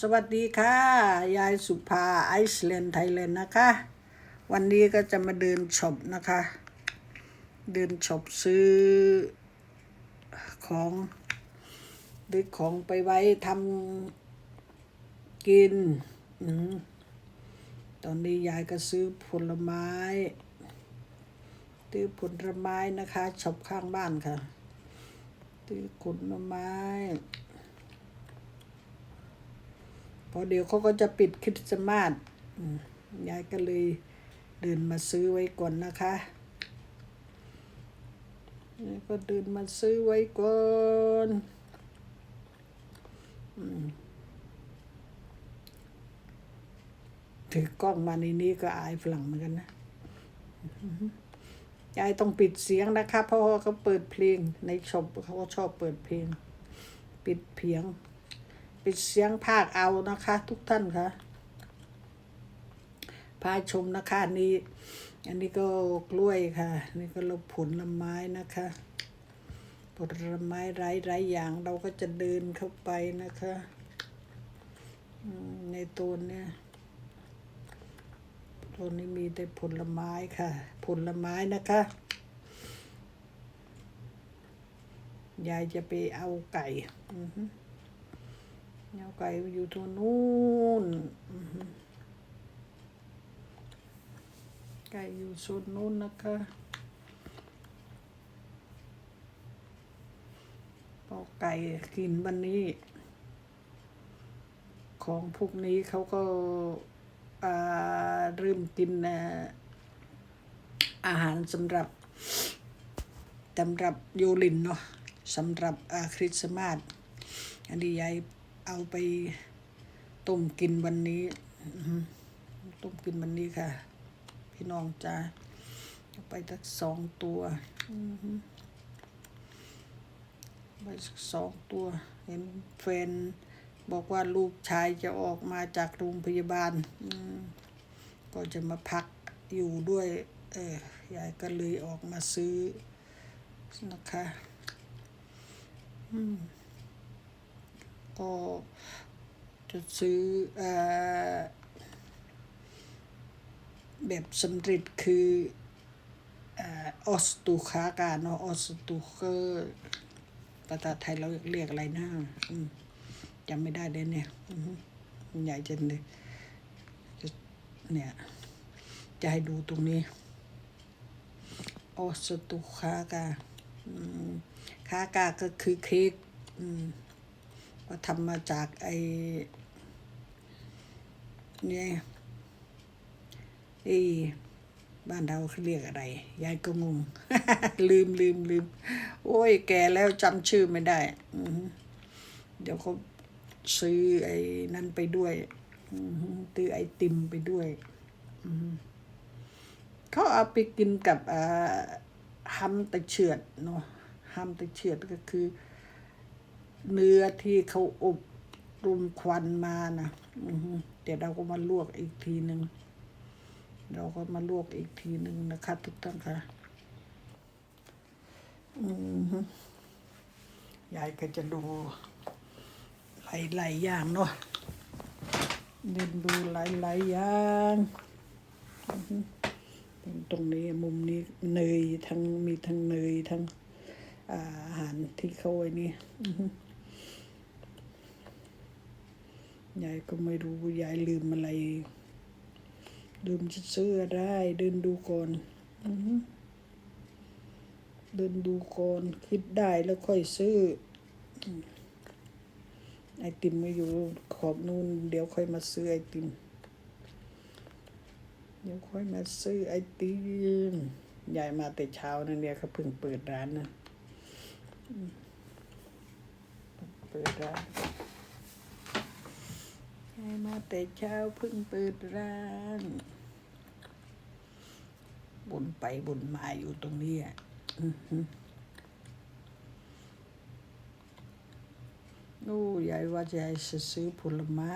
สวัสดีค่ะ ยายสุภาไอซ์แลนด์ไทยแลนด์นะคะ วันนี้ก็จะมาเดินช็อปนะคะ เดินช็อปซื้อของซื้อของไปไว้ทำกินอืมตอนนี้ยายก็ซื้อผลไม้ซื้อผลไม้นะคะช็อปข้างบ้านค่ะซื้อผลไม้ พอเดี๋ยวเขาก็จะปิดคริสต์มาสยายก็เลยเดินมาซื้อไว้ก่อนนะคะยายก็เดินมาซื้อไว้ก่อนอถือกล้องมาในนี้ก็อายฝรั่งเหมือนกันนะยายต้องปิดเสียงนะคะเพราะเขาเปิดเพลงในช็อปเขาก็ชอบเปิดเพลง ปิดเพียง ปิดเสียงภาคเอานะคะ ทุกท่านคะพาชมนะคะอันนี้ อันนี้ก็กล้วยค่ะ นี่ก็เราผลไม้นะคะผลไม้ไร้ไร้อย่างเราก็จะเดินเข้าไปนะคะในตัวเนี้ยตัวนี้มีแต่ผลไม้ค่ะ ผลไม้นะคะยายจะไปเอาไก่ อือ เอาไก่อยู่ตรงนู้นอือฮึไก่อยู่โซนนู้นนะคะพอไก่กินวันนี้ ของพวกนี้เขาก็อ่าเริ่มกินอ่าอาหารสำหรับสำหรับโยลินเนาะสำหรับอ่าคริสต์มาสอันนี้ยาย เอาไปต้มกินวันนี้ต้มกินวันนี้ค่ะ พี่น้องจ้าไปสักสองตัวไปสักสองตัว เห็นแฟนบอกว่าลูกชายจะออกมาจากโรงพยาบาลก็จะมาพักอยู่ด้วย เออยายก็เลยออกมาซื้อนะคะ อืม ก็จะซื้ออแบบสำเร็จคือออสตูคากาเนาะออสตูเคอร์ภาษาไทยเราเรียกอะไรนะจำไม่ได้เลยเนี่ยใหญ่จังเลยเนี่ย จะให้ดูตรงนี้ ออสตูคากาอืมคากาก็คือเค้กอืม ก็ทำมาจากไอ้เนี่ยไอ้บ้านเราเขาเรียกอะไร ยายก็งง ลืมลืมลืม โอ้ย แกแล้วจำชื่อไม่ได้ เดี๋ยวเขาซื้อไอ้นั่นไปด้วยอือฮึซื้อไอติมไปด้วยเขาเอาไปกินกับอ่าฮัมตะเฉือดเนาะฮัมตะเฉือดก็คือ เนื้อที่เขาอบรมควันมานะเดี๋ยวเราก็มาลวกอีกทีหนึ่งเราก็มาลวกอีกทีหนึ่งนะคะ ทุกท่านค่ะอือฮึยายก็จะดูหลายๆอย่างเนาะเดินดูหลายๆอย่างอือฮึตรงนี้มุมนี้เนยทั้งมีทั้งเนยทั้งอาหารที่เขาไอ้นี่อือฮึ ยายก็ไม่รู้ยายลืมอะไร ลืมจะซื้ออะไรเดินดูก่อนอเดินดูก่อนคิดได้แล้วค่อยซื้ออไอติมมาอยู่ขอบนู่นเดี๋ยวค่อยมาซื้อไอติม เดี๋ยวค่อยมาซื้อไอติมยายมาแต่เช้านั่นเนี่ยเขาเพิ่งเปิดร้านนะเปิดร้าน ยายมาแต่เช้าเพิ่งเปิดร้านบนไปบนมาอยู่ตรงนี้อะอือฮึโอ้ยายว่าจะซื้อผลไม้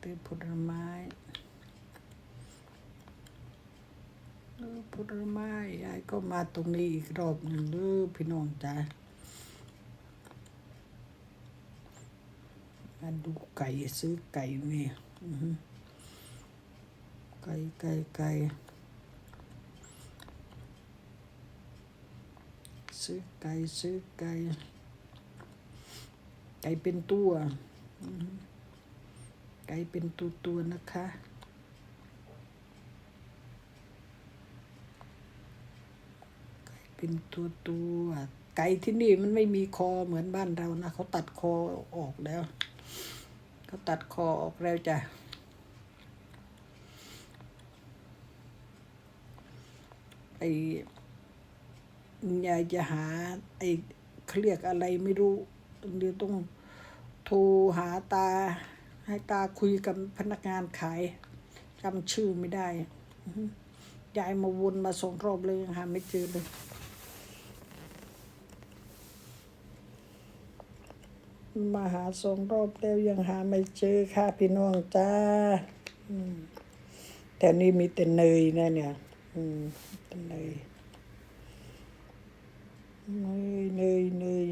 ซื้อผลไม้โอ้ อ ผลไม้ยายก็มาตรงนี้อีกรอบหนึ่งเด้อพี่น้องจ้ามาดูไก่ซื้อไก่นี่อือหือไก่ไก่ไก่ซื้อไก่ซื้อไก่ไก่เป็นตัวไก่เป็นตัวตัวนะคะ เป็นตัวตัวไก่ที่นี่มันไม่มีคอเหมือนบ้านเรานะเขาตัดคอออกแล้วเขาตัดคอออกแล้วจ้ะไอ้ยายจะหา ไอ้เขาเรียกอะไรไม่รู้เดี๋ยวต้องโทรหาตา ให้ตาคุยกับพนักงานขายจำชื่อไม่ได้ยายมาวนมาสองรอบเลยยังหาไม่เจอเลย มาหาสองรอบแล้วยังหาไม่เจอค่ะพี่น้องจ้าแต่นี่มีแต่เนยนะเนี่ย อืมแต่เนยเนยเนยเนย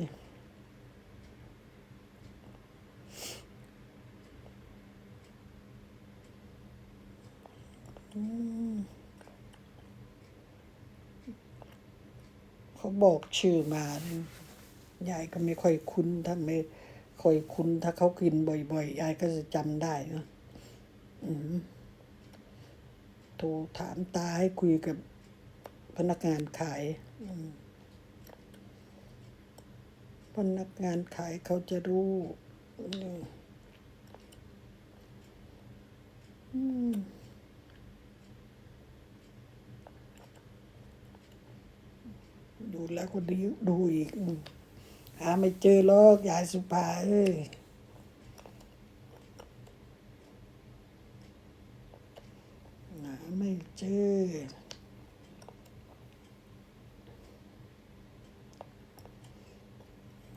เขาบอกชื่อมา ยายก็ไม่ค่อยคุ้นถ้านไม่ คอยคุ้นถ้าเขากินบ่อยๆยายก็จะจำได้นะโทรถามตาให้คุยกับพนักงานขายพนักงานขายเขาจะรู้ดูแล้วก็ดีดูอีก หาไม่เจอหรอกยายสุภาเอ้ยหาไม่เจอ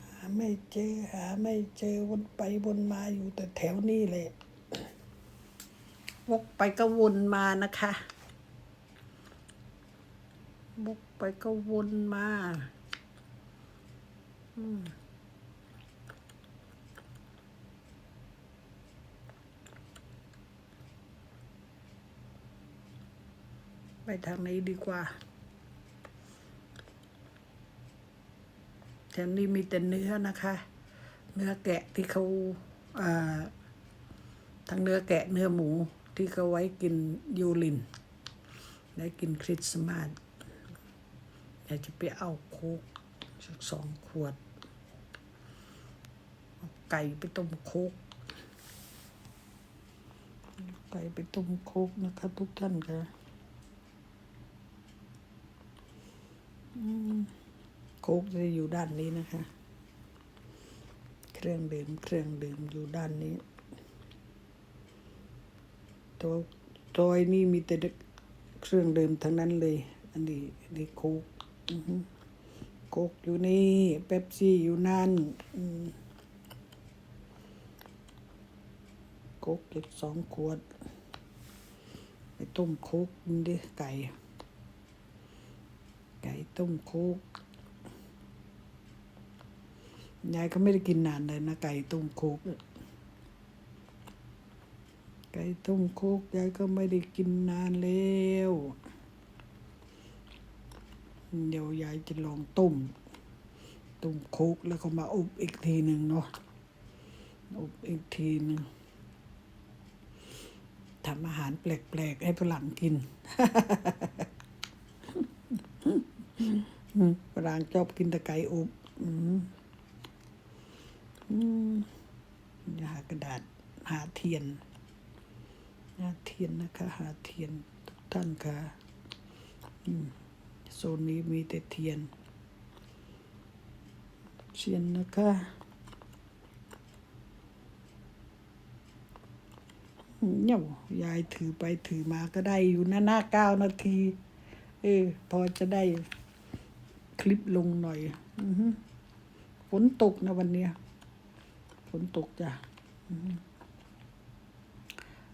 หาไม่เจอหาไม่เจอวนไปวนมาอยู่แต่แถวนี้เลย วกไปก็วนมานะคะวกไปก็วนมา ไปทางนี้ดีกว่าแถวนี้มีแต่เนื้อนะคะ เนื้อแกะที่เขาอ่าทั้งเนื้อแกะเนื้อหมูที่เขาไว้กินยูริน ได้กินคริสต์มาสอยากจะไปเอาโคก สักสองขวด ไก่ไปต้มโคกไก่ไปต้มโคกนะคะทุกท่านค่ะอืมโคกจะอยู่ด้านนี้นะคะ เครื่องดื่มเครื่องดื่มอยู่ด้านนี้ตัวตัวอ้นี่มีแต่เครื่องดื่มทั้งนั้นเลย อันนี้อันนี้โคกอือ โคกอยู่นี่เป๊ปซี่อยู่นั่นโคกอีกสองขวด ไปต้มโคกนดิไก่ ไก่ต้มโคกยายก็ไม่ได้กินนานเลยนะ ไก่ต้มโคกไก่ต้มโคกยายก็ไม่ได้กินนานแล้ว เดี๋ยวยายจะลองต้มต้มโคกแล้วก็มาอบอีกทีหนึ่งเนาะอบอีกทีหนึ่งทำอาหารแปลกๆให้ฝรั่งกินอืมฝรั่งชอบกินต่ไก่อบอืมหากระดาษหาเทียน หาเทียนนะคะ หาเทียนทุกท่านค่ะ อืม โซนนี้มีแต่เทียน เทียนนะคะเนี่ยยายถือไปถือมาก็ได้อยู่หนะหน้าเก้านาที เออ พอจะได้คลิปลงหน่อยอฝนตกนะวันเนี้ยฝนตกจ้ะ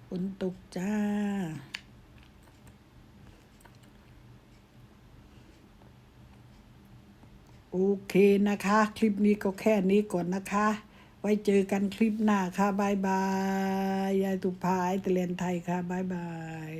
ฝนตกจ้า โอเคนะคะ คลิปนี้ก็แค่นี้ก่อนนะคะ ไว้เจอกันคลิปหน้าค่ะบายบาย ยายตุภาไอตะเลียนไทยค่ะบายบาย